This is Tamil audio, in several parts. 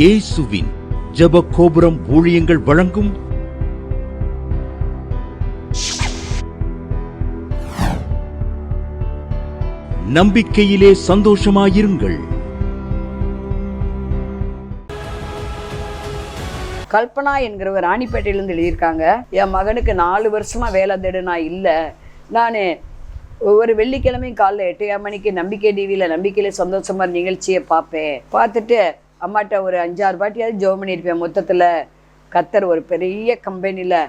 இயேசுவின் ஜெப கோபுரம் ஊழியங்கள் வழங்கும் நம்பிக்கையிலே சந்தோஷமாயிருங்கள். கல்பனா என்கிறவர் ராணிப்பேட்டையிலேருந்து எழுதியிருக்காங்க. என் மகனுக்கு நாலு வருஷமா வேலை தேடுனா இல்லை. நான் ஒவ்வொரு வெள்ளிக்கிழமையும் காலைல எட்டு மணிக்கு நம்பிக்கை டிவியில் நம்பிக்கையில சந்தோஷமா நிகழ்ச்சியை பார்ப்பேன். பார்த்துட்டு அம்மாட்ட ஒரு அஞ்சாறு பாட்டியாவது ஜோம் பண்ணியிருப்பேன். மொத்தத்தில் கத்தர் ஒரு பெரிய கம்பெனியில்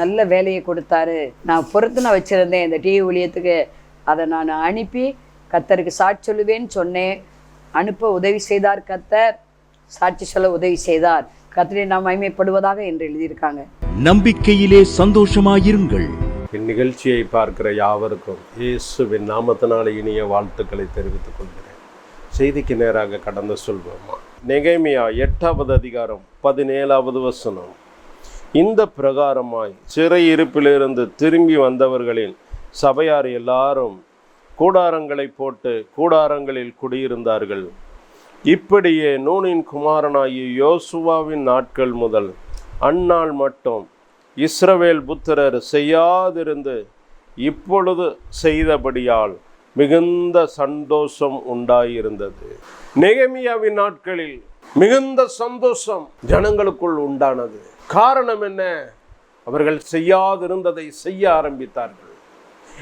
நல்ல வேலையை கொடுத்தாரு. நான் பொறுத்துன வச்சுருந்தேன் இந்த டிவி ஊழியத்துக்கு. அதை நான் அனுப்பி கத்தருக்கு சாட்சி சொல்லுவேன்னு சொன்னேன். அனுப்ப உதவி செய்தார் கத்தர். சாட்சி சொல்ல உதவி செய்தார். கத்தரை நாம் மகிமைப்படுவதாக என்று எழுதியிருக்காங்க. நம்பிக்கையிலே சந்தோஷமாயிருங்கள். இந்நிகழ்ச்சியை பார்க்கிற யாவருக்கும் இயேசுவின் நாமத்தினால இனிய வாழ்த்துக்களை தெரிவித்துக் கொள்கிறேன். செய்திக்கு நேராக கடந்து சொல்வோமா? நெகைமியா எட்டாவது அதிகாரம் பதினேழாவது வசனம். இந்த பிரகாரமாய் சிறை இருப்பிலிருந்து திரும்பி வந்தவர்களின் சபையார் எல்லாரும் கூடாரங்களை போட்டு கூடாரங்களில் குடியிருந்தார்கள். இப்படியே நூனின் குமாரனாகிய யோசுவாவின் நாட்கள் முதல் அந்நாள் மட்டும் இஸ்ரவேல் புத்திரர் செய்யாதிருந்து இப்பொழுது செய்தபடியால் மிகுந்த சந்தோஷம் உண்டாயிருந்தது. நெகமியாவின் நாட்களில் மிகுந்த சந்தோஷம் ஜனங்களுக்குள் உண்டானது. காரணம் என்ன? அவர்கள் செய்யாதிருந்ததை செய்ய ஆரம்பித்தார்கள்.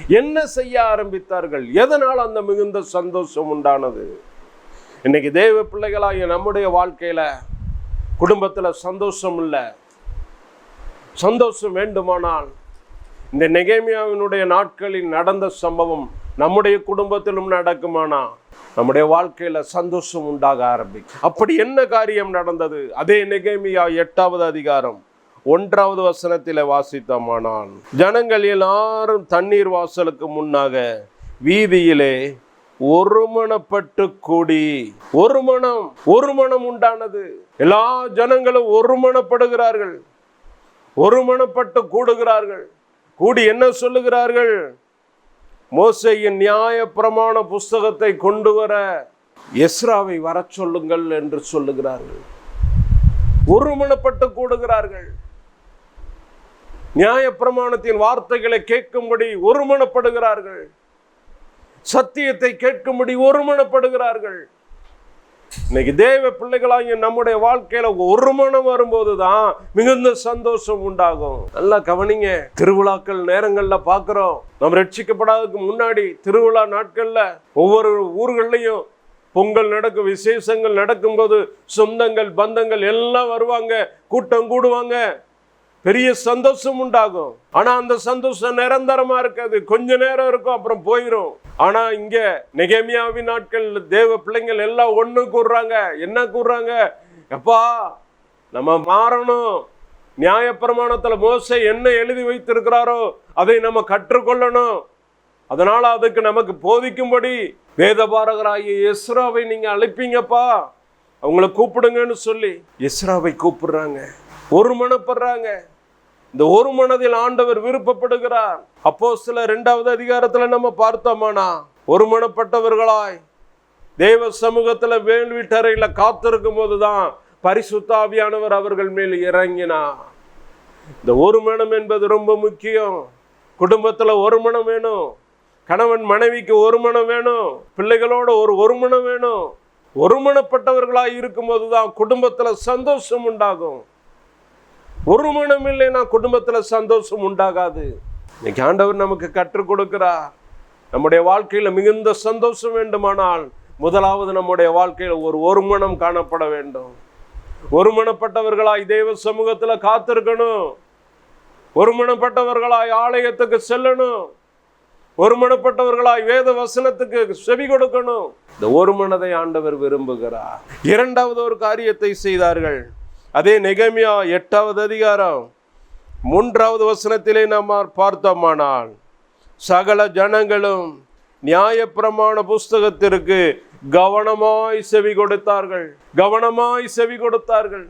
என்ன செய்ய ஆரம்பித்தார்கள்? எதனால் அந்த மிகுந்த சந்தோஷம் உண்டானது? இன்னைக்கு தேவ பிள்ளைகளாகிய நம்முடைய வாழ்க்கையில குடும்பத்தில் சந்தோஷம் இல்லை. சந்தோஷம் வேண்டுமானால் இந்த நெகேமியாவினுடைய நாட்களில் நடந்த சம்பவம் நம்முடைய குடும்பத்திலும் நடக்குமானா நம்முடைய வாழ்க்கையில் சந்தோஷம் உண்டாக ஆரம்பிக்கும். அப்படி என்ன காரியம் நடந்தது? அதே நிகழ்மையா எட்டாவது அதிகாரம் ஒன்றாவது வசனத்தில் வாசித்தமானால் ஜனங்கள் எல்லாரும் தண்ணீர் வாசலுக்கு முன்னாக வீதியிலே ஒருமனப்பட்டு கூடி ஒரு மனம் ஒரு மனம் உண்டானது. எல்லா ஜனங்களும் ஒருமனப்படுகிறார்கள் ஒருமனப்பட்டு கூடுகிறார்கள். கூடி என்ன சொல்லுகிறார்கள்? மோசையின் நியாய பிரமாண புஸ்தகத்தை கொண்டு வர எஸ்ராவை வரச் சொல்லுங்கள் என்று சொல்லுகிறார்கள். ஒருமனப்பட்டு கூடுகிறார்கள். நியாய பிரமாணத்தின் வார்த்தைகளை கேட்கும்படி ஒருமனப்படுகிறார்கள். சத்தியத்தை கேட்கும்படி ஒருமனப்படுகிறார்கள். இன்னைக்கு தேவ பிள்ளைகளாகிய நம்முடைய வாழ்க்கையில ஒரு மனம் வரும்போது தான் மிகுந்த சந்தோஷம் உண்டாகும். நல்லா கவனிங்க. திருவிழாக்கள் நேரங்கள்ல பாக்குறோம். நம்ம ரட்சிக்கப்படாததுக்கு முன்னாடி திருவிழா நாட்கள்ல ஒவ்வொரு ஊர்கள்லையும் பொங்கல் நடக்கும் விசேஷங்கள் நடக்கும்போது சொந்தங்கள் பந்தங்கள் எல்லாம் வருவாங்க கூட்டம் கூடுவாங்க. பெரிய சந்தோஷம் உண்டாகும். ஆனா அந்த சந்தோஷம் நிரந்தரமா இருக்காது. கொஞ்ச நேரம் இருக்கும் அப்புறம் போயிடும் ஆனால் இங்கே நெகேமியாவின் நாட்கள் தேவ பிள்ளைங்கள் எல்லாம் ஒன்று கூடுறாங்க என்ன கூடுறாங்க எப்பா நம்ம மாறணும். நியாயப்பிரமாணத்தில் மோசை என்ன எழுதி வைத்திருக்கிறாரோ அதை நம்ம கற்றுக்கொள்ளணும். அதனால் அதுக்கு நமக்கு போதிக்கும்படி வேதபாரகராகிய எஸ்ராவை நீங்கள் அழைப்பீங்கப்பா. அவங்கள கூப்பிடுங்கன்னு சொல்லி எஸ்ராவை கூப்பிடுறாங்க. ஒரு மனப்படுறாங்க. இந்த ஒரு மனதில் ஆண்டவர் விருப்பப்படுகிறார். அப்போ சில ரெண்டாவது அதிகாரத்துல நம்ம பார்த்தோமானா? ஒரு மனப்பட்டவர்களாய் தேவ சமூகத்துல வேள்விட்டறையில காத்திருக்கும் போதுதான் பரிசுத்தாவியானவர் அவர்கள் மேல் இறங்கினார். இந்த ஒரு மனம் என்பது ரொம்ப முக்கியம். குடும்பத்துல ஒரு மனம் வேணும். கணவன் மனைவிக்கு ஒரு மனம் வேணும். பிள்ளைகளோட ஒரு ஒரு மனம் வேணும். ஒருமனப்பட்டவர்களாய் இருக்கும்போது தான் குடும்பத்தில் சந்தோஷம் உண்டாகும். ஒரு மனம் இல்லைன்னா குடும்பத்தில் சந்தோஷம் உண்டாகாது. இன்னைக்கு ஆண்டவர் நமக்கு கற்றுக் கொடுக்கிறார். நம்முடைய வாழ்க்கையில் மிகுந்த சந்தோஷம் வேண்டுமானால் முதலாவது நம்முடைய வாழ்க்கையில் ஒரு ஒரு மனம் காணப்பட வேண்டும். ஒருமனப்பட்டவர்களாய் தெய்வ சமூகத்தில் காத்திருக்கணும். ஒருமனப்பட்டவர்களாய் ஆலயத்துக்கு செல்லணும். ஒருமனப்பட்டவர்களாய் வேத வசனத்துக்கு செவி கொடுக்கணும். இந்த ஒரு மனதை ஆண்டவர் விரும்புகிறார். இரண்டாவது ஒரு காரியத்தை செய்தார்கள். அதே நெகமியா எட்டாவது அதிகாரம் மூன்றாவது வசனத்திலே நாம் பார்த்தோமானால் சகல ஜனங்களும் நியாயப்பிரமாண புஸ்தகத்திற்கு கவனமாய் செவி கொடுத்தார்கள். கவனமாய் செவி கொடுத்தார்கள்.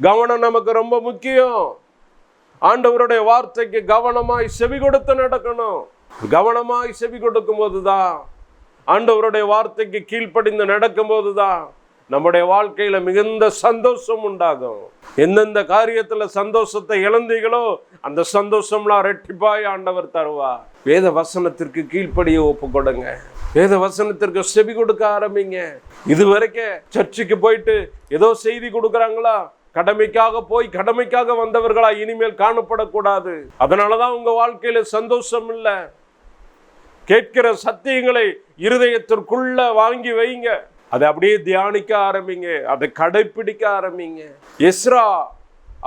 கவனம் நமக்கு ரொம்ப முக்கியம். ஆண்டவருடைய வார்த்தைக்கு கவனமாய் செவி கொடுத்து நடக்கணும். கவனமாய் செவி கொடுக்கும் போதுதான் ஆண்டவருடைய வார்த்தைக்கு கீழ்ப்படிந்து நடக்கும் போதுதான் நம்முடைய வாழ்க்கையில் மிகுந்த சந்தோஷம் உண்டாகும். எந்தெந்த காரியத்தில் சந்தோஷத்தை இழந்தீங்களோ அந்த சந்தோஷம்லாம் ரெட்டிப்பாய் ஆண்டவர் தருவார். வேத வசனத்திற்கு கீழ்ப்படிய ஒப்பு கொடுங்க. வேத வசனத்திற்கு செவி கொடுக்க ஆரம்பிங்க. இது வரைக்கும் சர்ச்சுக்கு போயிட்டு ஏதோ செய்தி கொடுக்குறாங்களா? கடமைக்காக போய் கடமைக்காக வந்தவர்களா? இனிமேல் காணப்படக்கூடாது. அதனாலதான் உங்க வாழ்க்கையில சந்தோஷம் இல்லை. கேட்கிற சத்தியங்களை இருதயத்திற்குள்ள வாங்கி வைங்க. அதை அப்படியே தியானிக்க ஆரம்பிங்க. அதை கடைப்பிடிக்க ஆரம்பிங்க. எஸ்ரா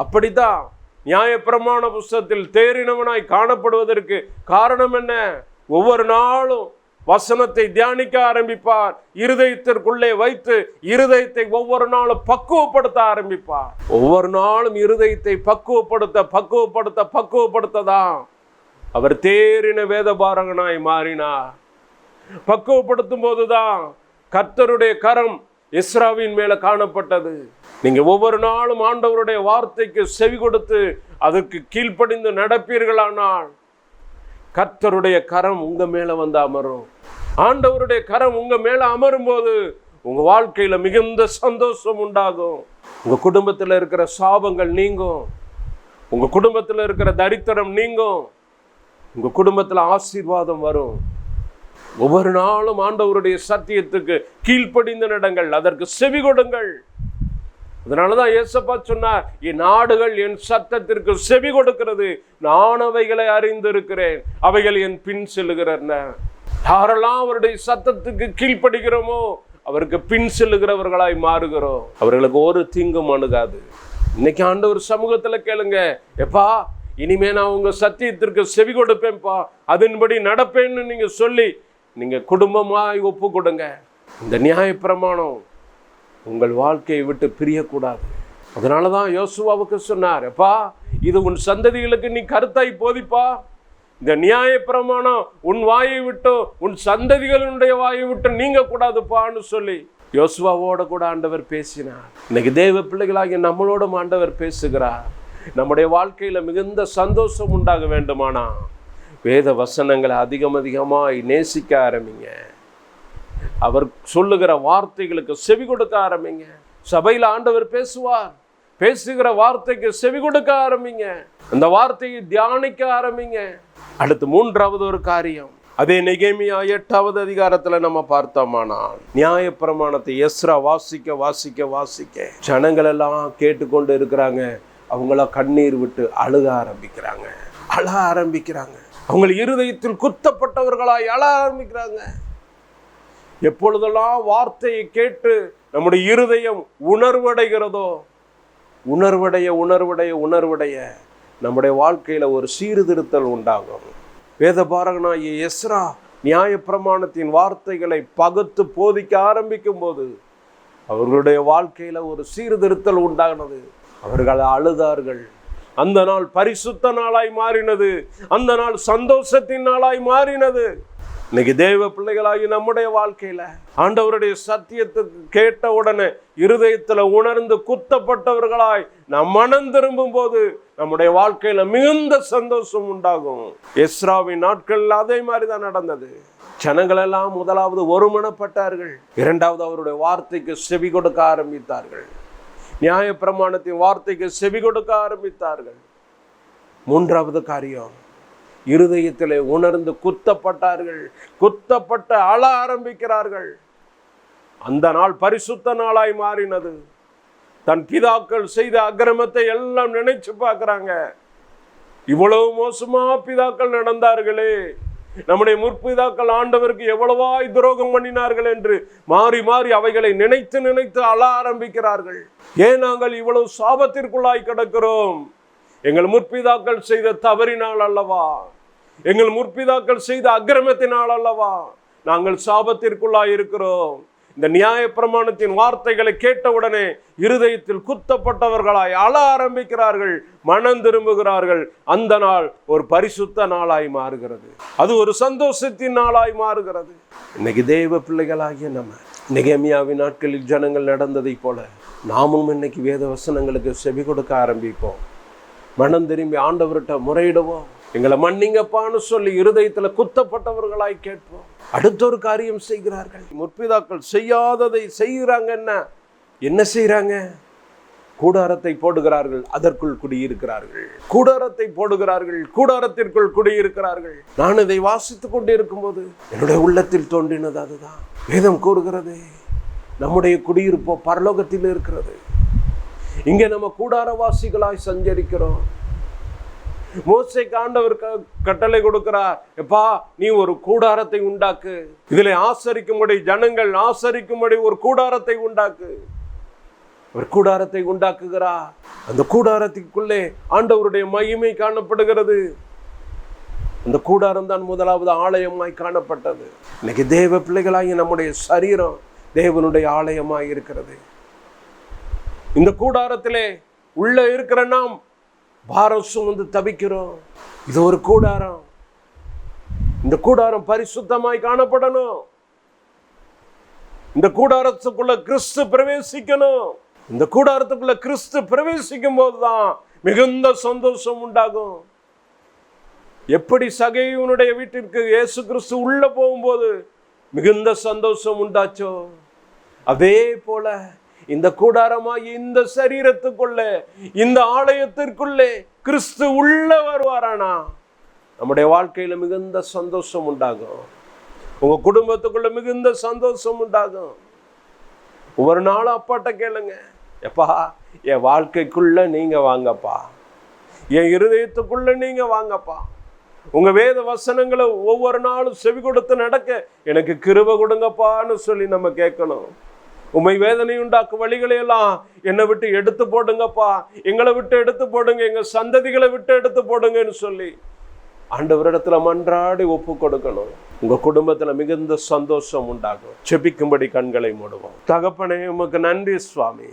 அப்படிதான் நியாயப்பிரமாண புஸ்தத்தில் தேறினவனாய் காணப்படுவதற்கு காரணம் என்ன? ஒவ்வொரு நாளும் வசனத்தை தியானிக்க ஆரம்பிப்பார். இருதயத்திற்குள்ளே வைத்து இருதயத்தை ஒவ்வொரு நாளும் பக்குவப்படுத்த ஆரம்பிப்பார். ஒவ்வொரு நாளும் இருதயத்தை பக்குவப்படுத்த பக்குவப்படுத்த பக்குவப்படுத்த தான் அவர் தேறின வேதபாரகனாய் மாறினார். பக்குவப்படுத்தும் போதுதான் கர்த்தருடைய கரம் இஸ்ராவின் மேல காணப்பட்டது. நீங்க ஒவ்வொரு நாளும் ஆண்டவருடைய வார்த்தைக்கு செவி கொடுத்து அதற்கு கீழ்ப்படிந்து நடப்பீர்களானால் கர்த்தருடைய கரம் உங்க மேல வந்து அமரும். ஆண்டவருடைய கரம் உங்க மேல அமரும் போது உங்க வாழ்க்கையில மிகுந்த சந்தோஷம் உண்டாகும். உங்க குடும்பத்தில் இருக்கிற சாபங்கள் நீங்கும். உங்க குடும்பத்தில் இருக்கிற தரித்திரம் நீங்கும். உங்க குடும்பத்தில் ஆசீர்வாதம் வரும். ஒவ்வொரு நாளும் ஆண்டவருடைய சத்தியத்துக்கு கீழ்ப்படிந்த நடங்கள் அதற்கு செவி கொடுங்கள். அதனாலதான் ஏசப்பா சொன்னார் என் நாடுகள் என் சத்தத்திற்கு செவி கொடுக்கிறது நான் அவைகளை அறிந்திருக்கிறேன் அவைகள் என் பின் செல்லுகிறன. யாரெல்லாம் அவருடைய சத்தத்துக்கு கீழ்ப்படுகிறோமோ அவருக்கு பின் செல்லுகிறவர்களாய் மாறுகிறோம். அவர்களுக்கு ஒரு தீங்கும் அணுகாது. இன்னைக்கு ஆண்டவர் சமூகத்தில் கேளுங்க எப்பா இனிமே நான் உங்க சத்தியத்திற்கு செவி கொடுப்பேன்ப்பா அதன்படி நடப்பேன்னு நீங்க சொல்லி நீங்கள் குடும்பமாய் ஒப்பு கொடுங்க இந்த நியாயப்பிரமாணம் உங்கள் வாழ்க்கையை விட்டு பிரியக்கூடாது. அதனால தான் யோசுவாவுக்கு சொன்னார் எப்பா இது உன் சந்ததிகளுக்கு நீ கருத்தாய் போதிப்பா. இந்த நியாயப்பிரமாணம் உன் வாயை விட்டும் உன் சந்ததிகளுடைய வாயை விட்டும் நீங்க கூடாதுப்பான்னு சொல்லி யோசுவாவோட கூட ஆண்டவர் பேசினார். இன்னைக்கு தேவ பிள்ளைகளாகிய நம்மளோடும் ஆண்டவர் பேசுகிறார். நம்முடைய வாழ்க்கையில் மிகுந்த சந்தோஷம் உண்டாக வேண்டுமானா வேத வசனங்களை அதிகம் அதிகமாக நேசிக்க ஆரம்பிங்க. அவர் சொல்லுகிற வார்த்தைகளுக்கு செவி கொடுக்க ஆரம்பிங்க. சபையில் ஆண்டவர் பேசுவார். பேசுகிற வார்த்தைக்கு செவி கொடுக்க ஆரம்பிங்க. அந்த வார்த்தையை தியானிக்க ஆரம்பிங்க. அடுத்து மூன்றாவது ஒரு காரியம். அதே நிகைமியா எட்டாவது அதிகாரத்தில் நம்ம பார்த்தோமானால் நியாயப்பிரமாணத்தை எஸ்ரா வாசிக்க வாசிக்க வாசிக்க ஜனங்கள் எல்லாம் கேட்டுக்கொண்டு இருக்கிறாங்க. அவங்களாம் கண்ணீர் விட்டு அழுக ஆரம்பிக்கிறாங்க. அழ ஆரம்பிக்கிறாங்க. அவங்க இருதயத்தில் குத்தப்பட்டவர்களாய் அழ ஆரம்பிக்கிறாங்க. எப்பொழுதெல்லாம் வார்த்தையை கேட்டு நம்முடைய இருதயம் உணர்வடைகிறதோ உணர்வடைய உணர்வடைய உணர்வடைய நம்முடைய வாழ்க்கையில் ஒரு சீர்திருத்தல் உண்டாகும். வேதபாரகனாகிய எஸ்ரா நியாயப்பிரமாணத்தின் வார்த்தைகளை பகுத்து போதிக்க ஆரம்பிக்கும் போது அவர்களுடைய வாழ்க்கையில் ஒரு சீர்திருத்தல் உண்டானது. அவர்கள் அழுதார்கள். அந்த நாள் பரிசுத்த நாளாய் மாறினது. அந்த நாள் சந்தோஷத்தின் நாளாய் மாறினது. இன்னைக்கு தேவ பிள்ளைகளாகி நம்முடைய வாழ்க்கையில ஆண்டவருடைய சத்தியத்துக்கு கேட்ட உடனே இருதயத்துல உணர்ந்து குத்தப்பட்டவர்களாய் நம் மனம் திரும்பும் போது நம்முடைய வாழ்க்கையில மிகுந்த சந்தோஷம் உண்டாகும். எஸ்ராவின் நாட்கள்ல அதே மாதிரி தான் நடந்தது. ஜனங்கள் எல்லாம் முதலாவது ஒருமனப்பட்டார்கள். இரண்டாவது அவருடைய வார்த்தைக்கு செவி கொடுக்க ஆரம்பித்தார்கள். நியாயப்பிரமாணத்தின் வார்த்தைக்கு செவி கொடுக்க ஆரம்பித்தார்கள். மூன்றாவது காரியம் இருதயத்திலே உணர்ந்து குத்தப்பட்டார்கள். குத்தப்பட்ட அழ ஆரம்பிக்கிறார்கள். அந்த நாள் பரிசுத்த நாளாய் மாறினது. தன் பிதாக்கள் செய்த அக்கிரமத்தை எல்லாம் நினைச்சு பார்க்குறாங்க. இவ்வளவு மோசமாக பிதாக்கள் நடந்தார்களே. நம்முடைய முற்பிதாக்கள் ஆண்டவருக்கு எவ்வளவாய் துரோகம் பண்ணினார்கள் என்று மாறி மாறி அவைகளை நினைத்து நினைத்து அழ ஆரம்பிக்கிறார்கள். ஏன் நாங்கள் இவ்வளவு சாபத்திற்குள்ளாய் கிடக்கிறோம்? எங்கள் முற்பிதாக்கள் செய்த தவறினால் அல்லவா? எங்கள் முற்பிதாக்கள் செய்த அக்கிரமத்தினால் அல்லவா? நாங்கள் சாபத்திற்குள்ளாய் இருக்கிறோம். இந்த நியாயப்பிரமாணத்தின் வார்த்தைகளை கேட்டவுடனே இருதயத்தில் குத்தப்பட்டவர்களாய் அழ ஆரம்பிக்கிறார்கள் மனம் திரும்புகிறார்கள். அந்த நாள் ஒரு பரிசுத்த நாளாய் மாறுகிறது. அது ஒரு சந்தோஷத்தின் நாளாய் மாறுகிறது. இன்னைக்கு தெய்வ பிள்ளைகளாகிய நம்ம நிகமியாவின் நாட்களில் ஜனங்கள் நடந்ததைப் போல நாமும் இன்னைக்கு வேத வசனங்களுக்கு செவி கொடுக்க ஆரம்பிப்போம். மனம் திரும்பி ஆண்டவர்கிட்ட முறையிடுவோம். எங்களை மன்னிங்கப்பான்னு சொல்லி இருதயத்துல குத்தப்பட்டவர்களாய் கேட்போம். அடுத்த ஒரு காரியம் செய்கிறார்கள். முற்பிதாக்கள் செய்யாததை செய்கிறாங்க என்ன? என்ன கூடாரத்தை போடுகிறார்கள் அதற்குள் குடியிருக்கிறார்கள். கூடாரத்தை போடுகிறார்கள் கூடாரத்திற்குள் குடியிருக்கிறார்கள். நான் இதை வாசித்துக் கொண்டு இருக்கும்போது என்னுடைய உள்ளத்தில் தோன்றினது அதுதான். வேதம் கூறுகிறது நம்முடைய குடியிருப்போ பரலோகத்தில் இருக்கிறது. இங்கே நம்ம கூடாரவாசிகளாய் சஞ்சரிக்கிறோம். மோசைக்கு ஆண்டவர் க- கட்டளை கொடுக்கிறார். எப்பா நீ ஒரு கூடாரத்தை உண்டாக்கு. இதில் ஆசரிக்கும்படி ஜனங்கள் ஆசரிக்கும்படி ஒரு கூடாரத்தை உண்டாக்கு. ஒரு கூடாரத்தை உண்டாக்குகிறார். அந்த கூடாரத்திற்குள்ளே ஆண்டவருடைய மகிமை காணப்படுகிறது. அந்த கூடாரம் தான் முதலாவது ஆலயமாய் காணப்பட்டது. இன்னைக்கு தேவ பிள்ளைகளாகி நம்முடைய சரீரம் தேவனுடைய ஆலயமாய் இருக்கிறது. இந்த கூடாரத்திலே உள்ள இருக்கிற நாம் பாரம் சுமந்து தவிக்கிறோம் இது ஒரு கூடாரம். இந்த கூடாரம் பரிசுத்தமாய் காணப்படணும். இந்த கூடாரத்துக்குள்ள கிறிஸ்து பிரவேசிக்கணும். இந்த கூடாரத்துக்குள்ள கிறிஸ்து பிரவேசிக்கும் போதுதான் மிகுந்த சந்தோஷம் உண்டாகும். எப்படி சகைவனுடைய வீட்டிற்கு இயேசு கிறிஸ்து உள்ள போகும்போது மிகுந்த சந்தோஷம் உண்டாச்சோ? அதே போல இந்த கூடாரமாய் இந்த சரீரத்துக்குள்ளே இந்த ஆலயத்திற்குள்ளே கிறிஸ்து உள்ள வருவாரானா? நம்முடைய வாழ்க்கையில மிகுந்த சந்தோஷம் உண்டாகும். உங்க குடும்பத்துக்குள்ள மிகுந்த சந்தோஷம் உண்டாகும். ஒவ்வொரு நாளும் அப்பாட்ட கேளுங்க. எப்பா என் வாழ்க்கைக்குள்ள நீங்க வாங்கப்பா. என் இருதயத்துக்குள்ள நீங்க வாங்கப்பா. உங்க வேத வசனங்களை ஒவ்வொரு நாளும் செவி கொடுத்து நடக்க எனக்கு கிருப கொடுங்கப்பான்னு சொல்லி நம்ம கேட்கணும். உமை வேதனை உண்டாக்கும் வழிகளை எல்லாம் என்னை விட்டு எடுத்து போடுங்கப்பா. எங்களை விட்டு எடுத்து போடுங்க. எங்கள் சந்ததிகளை விட்டு எடுத்து போடுங்கன்னு சொல்லி ஆண்டவரிடத்துல மன்றாடி ஒப்பு கொடுக்கணும். உங்க குடும்பத்துல மிகுந்த சந்தோஷம் உண்டாகும். செபிக்கும்படி கண்களை மூடுவோம். தகப்பனே உமக்கு நன்றி சுவாமி.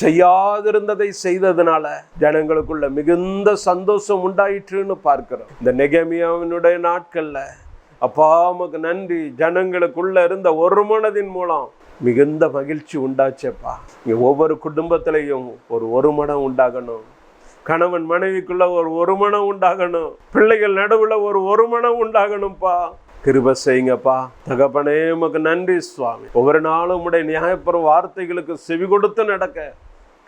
செய்யாதிருந்ததை செய்ததுனால ஜனங்களுக்குள்ள மிகுந்த சந்தோஷம் உண்டாயிற்றுன்னு பார்க்கிறோம். இந்த நெகமியாவினுடைய நாட்கள்ல அப்பா உமக்கு நன்றி. ஜனங்களுக்குள்ள இருந்த ஒரு மனதின் மூலம் மிகுந்த மகிழ்ச்சி உண்டாச்சப்பா. ஒவ்வொரு குடும்பத்திலையும் ஒரு ஒரு மனம் உண்டாகணும். கணவன் மனைவிக்குள்ள ஒரு ஒரு மனம் உண்டாகணும். பிள்ளைகள் நடுவுல ஒரு ஒரு மனம் உண்டாகணும்ப்பா. கிருப செய்யுங்கப்பா. தகப்பனே உமக்கு நன்றி சுவாமி. ஒவ்வொரு நாளும் உடைய நியாயப்புற வார்த்தைகளுக்கு செவி கொடுத்து நடக்க.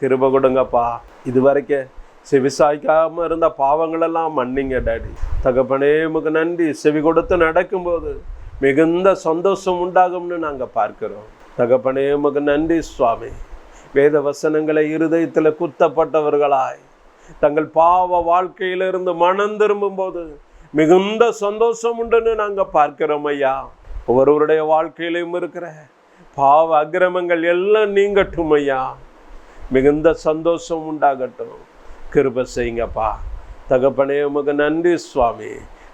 கிருப கொடுங்கப்பா. இது வரைக்கும் செவி சாய்க்காம இருந்த பாவங்களெல்லாம் மன்னிங்க டாடி. தகப்பனே உமக்கு நன்றி. செவி கொடுத்து நடக்கும்போது மிகுந்த சந்தோஷம் உண்டாகும்னு நாங்க பார்க்கிறோம். தகப்பனே உமக்கு நன்றி சுவாமி. வேத வசனங்களை இருதயத்தில் குத்தப்பட்டவர்களாய். தங்கள் பாவ வாழ்க்கையிலிருந்து மனம் திரும்பும்போது மிகுந்த சந்தோஷம் உண்டுன்னு நாங்கள் பார்க்கிறோம் ஐயா. ஒவ்வொருவருடைய வாழ்க்கையிலையும் இருக்கிற பாவ அக்கிரமங்கள் எல்லாம் நீங்கட்டும் ஐயா. மிகுந்த சந்தோஷம் உண்டாகட்டும். கிருப செய்யுங்கப்பா. தகப்பனே உமக்கு நன்றி சுவாமி.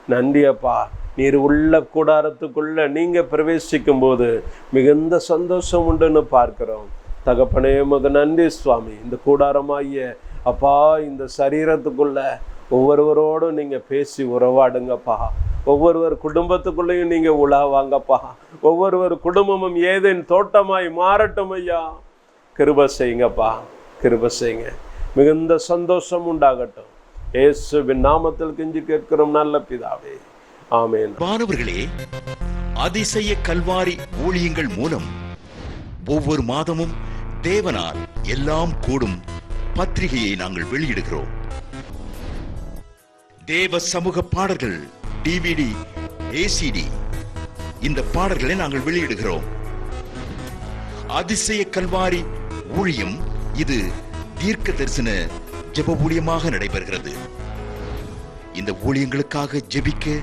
நன்றி அப்பா நீர் உள்ள கூடாரத்துக்குள்ள நீங்க பிரவேசிக்கும் போது மிகுந்த சந்தோஷம் உண்டுன்னு பார்க்கிறோம். தகப்பனே உமக்கு நன்றி சுவாமி. இந்த கூடாரமாகிய அப்பா இந்த சரீரத்துக்குள்ள ஒவ்வொருவரோடும் நீங்க பேசி உறவாடுங்கப்பா. ஒவ்வொருவர் குடும்பத்துக்குள்ளேயும் நீங்க உலாவாங்கப்பா ஒவ்வொருவர் குடும்பமும் ஏதேன் தோட்டமாய் மாறட்டும் ஐயா. கிருப செய்யுங்கப்பா. கிருப செய்யுங்க. மிகுந்த சந்தோஷம் உண்டாகட்டும். ஏசுவின் நாமத்தில் கெஞ்சி கேட்கிறோம் நல்ல பிதாவே. ஆமேன். மாணவர்களே அதிசய கல்வாரி ஊழியங்கள் மூலம் ஒவ்வொரு மாதமும் தேவனால் எல்லாம் கூடும் பத்திரிகையை நாங்கள் வெளியிடுகிறோம். தேவ சமூக பாடல்கள் டிவிடி ஏசிடி இந்த பாடல்களை நாங்கள் வெளியிடுகிறோம். அதிசய கல்வாரி ஊழியம் இது தீர்க்க தரிசன ஜெப ஊழியமாக நடைபெறுகிறது. இந்த ஊழியங்களுக்காக ஜெபிக்க